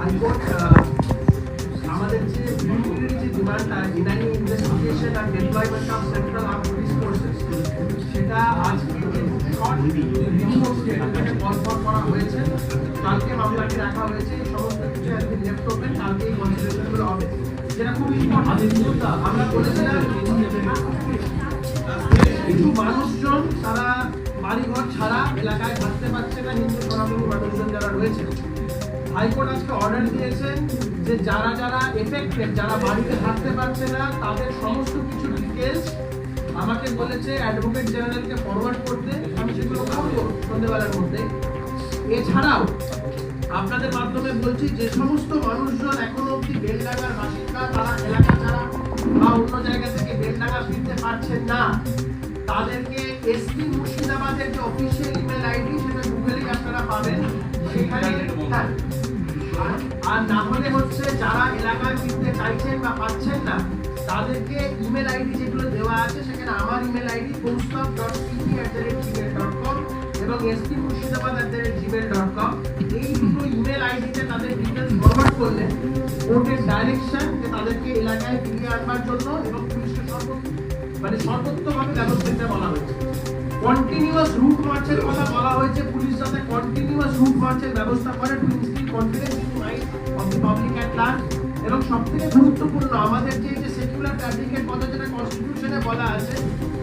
High court আমাদের যে preliminary যে ডিমান্ডটা ইনানি investigation R deployment of central arm police forces সেটা করা হয়েছে, কালকে মামলাটি রাখা হয়েছে সমস্ত কিছু একদিন লেফট ওপেন কালকে এই কনসিডারেশনগুলো মানুষজন তারা বাড়িঘর ছাড়া এলাকায় থাকতে পারছে না, হিন্দু সনাতনী মানুষজন যারা রয়েছে। হাইকোর্ট আজকে অর্ডার দিয়েছেন যে যারা যারা এফেক্টেড যারা বাড়িতে থাকতে পারছে না তাদের সমস্ত কিছু ডিটেলস আমাকে বলেছে অ্যাডভোকেট জেনারেলকে ফরওয়ার্ড করতে। আমি সেগুলো করব সন্ধ্যেবেলার মধ্যে। এছাড়াও আপনাদের মাধ্যমে বলছি যে সমস্ত মানুষজন এখনও অব্দি বেলডাঙ্গার বাসিন্দা তারা এলাকা ছাড়া বা অন্য জায়গা থেকে বেলডাঙ্গা ফিরতে পারছেন না তাদেরকে এসপি মুর্শিদাবাদের যে অফিসিয়াল ইমেল আইডি সেটা গুগলেই আপনারা পাবেন। সেখানে হ্যাঁ। আর- না হলে হচ্ছে যারা এলাকায় ফিরতে চাইছেন বা পাচ্ছেন না, তাদেরকে ইমেল আইডি যেগুলো দেওয়া আছে, সেখানে আমার email ID Kaustav dot CP at the rate Gmail dot com এবং SP Murshidabad at the rate Gmail dot com এই দুটো ইমেল আইডিতে তাদের ডিটেলস ফরওয়ার্ড করলে, কোর্টের ডাইরেকশন যে তাদেরকে এলাকায় ফিরিয়ে আনবার জন্য এবং পুলিশের সর্বোচ্চ মানে সর্বোত্তভাবে ব্যবস্থা নিতে বলা হয়েছে। কন্টিনিউয়াস রুট মার্চের কথা বলা হয়েছে, পুলিশ যাতে কন্টিনিউয়াস রুট মার্চের ব্যবস্থা করে to instil confidence in mind of the public at large এবং সবথেকে গুরুত্বপূর্ণ আমাদের যে যে সেকুলার ফ্যাব্রিকের কথা যেটা কনস্টিটিউশনে বলা আছে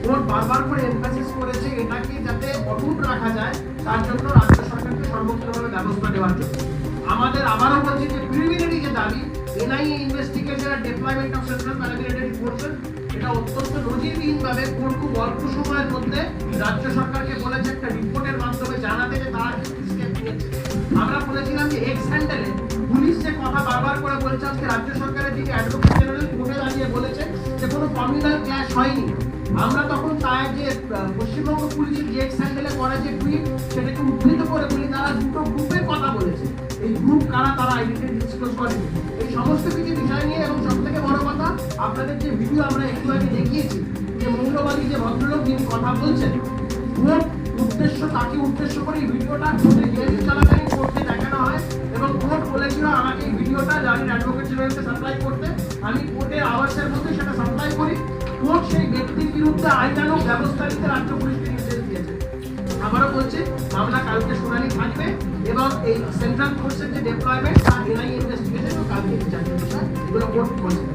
কোর্ট বারবার করে এমফাসিস করেছে এটাকে যাতে অটুট রাখা যায়, তার জন্য রাজ্য সরকারকে সর্বোচ্চভাবে ব্যবস্থা নেওয়ার জন্য। আমাদের আবারও বলছি যে প্রিলিমিনারি যে দাবি NIA investigation R deployment of central paramilitary forces এটা অত্যন্ত নজিরবিহীনভাবে কোর্ট খুব অল্প সময়ের মধ্যে রাজ্য সরকারকে বলেছে, একটা রিপোর্টের আজকে রাজ্য সরকারের দিকে অ্যাডভোকেট জেনারেল কোর্টে দাঁড়িয়ে বলেছে যে কোনো কমিউনাল ক্ল্যাশ হয়নি। আমরা তখন তার যে পশ্চিমবঙ্গ পুলিশের যে এক্স হ্যান্ডেলে করা যে টুইট সেটাকে উদ্ধৃত করে বলি, তারা দুটো গ্রুপের কথা বলেছে। এই গ্রুপ কারা, তারা আইডেন্টি ডিসক্লোজ করেনি। এই সমস্ত কিছু বিষয় নিয়ে এবং সব থেকে বড় কথা, আপনাদের যে ভিডিও আমরা একটু আগে দেখিয়েছি, যে মৌলবাদী যে ভদ্রলোক যিনি কথা বলছেন উদ্দেশ্য, তাকে উদ্দেশ্য করে এই ভিডিওটা অ্যাডভোকেট সাপ্লাই করতে আমি কোর্টের আওয়াজের মধ্যে সেটা সাপ্লাই করি। কোর্ট সেই ব্যক্তির বিরুদ্ধে আইনানুগ ব্যবস্থা নিতে রাজ্য পুলিশকে নির্দেশ দিয়েছে। আমারও বলছে, মামলা কালকে শুনানি থাকবে এবং এই সেন্ট্রাল ফোর্সের যে ডেপ্লয়মেন্ট তার এনআই ইনভেস্টিগেশন কালকে বিচার এগুলো কোর্ট বলছে